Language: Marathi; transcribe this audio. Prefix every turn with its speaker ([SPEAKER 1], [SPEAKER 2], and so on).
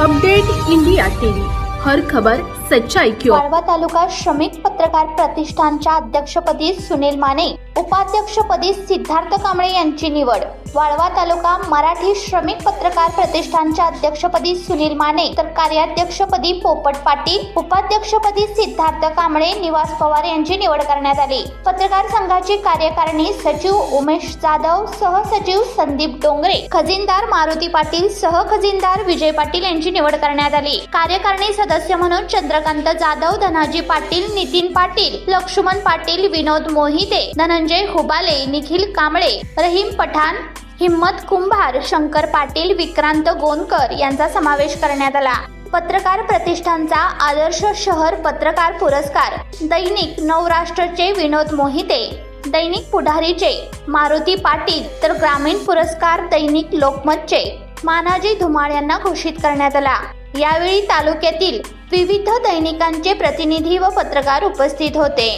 [SPEAKER 1] Update India TV. हर खबर सच्चाई की ओर
[SPEAKER 2] वाळवा तालुका श्रमिक पत्रकार प्रतिष्ठानच्या अध्यक्षपदी सुनील माने उपाध्यक्षपदी सिद्धार्थ कांबळे यांची निवड. वाळवा तालुका मराठी श्रमिक पत्रकार प्रतिष्ठानच्या अध्यक्षपदी सुनील माने तर कार्याध्यक्षपदी पोपट पाटील उपाध्यक्षपदी सिद्धार्थ कांबळे निवास पवार यांची निवड करण्यात आली. पत्रकार संघाची कार्यकारिणी सचिव उमेश जाधव सहसचिव संदीप डोंगरे खजिनदार मारुती पाटील सहखजिनदार विजय पाटील यांची निवड करण्यात आली. कार्यकारिणी सदस्य म्हणून चंद्रकांत जाधव धनाजी पाटील नितीन पाटील लक्ष्मण पाटील विनोद मोहिते धनंजय हुबाले निखिल कांबळे रहीम पठाण हिम्मत कुंभार शंकर पाटील विक्रांत गोनकर यांचा समावेश करण्यात आला. पत्रकार प्रतिष्ठानचा आदर्श शहर पत्रकार पुरस्कार दैनिक नवराष्ट्रचे विनोद मोहिते दैनिक पुढारीचे मारुती पाटील तर ग्रामीण पुरस्कार दैनिक लोकमतचे मानाजी धुमाळ यांना घोषित करण्यात आला. यावेळी तालुक्यातील विविध दैनिकांचे प्रतिनिधी व पत्रकार उपस्थित होते.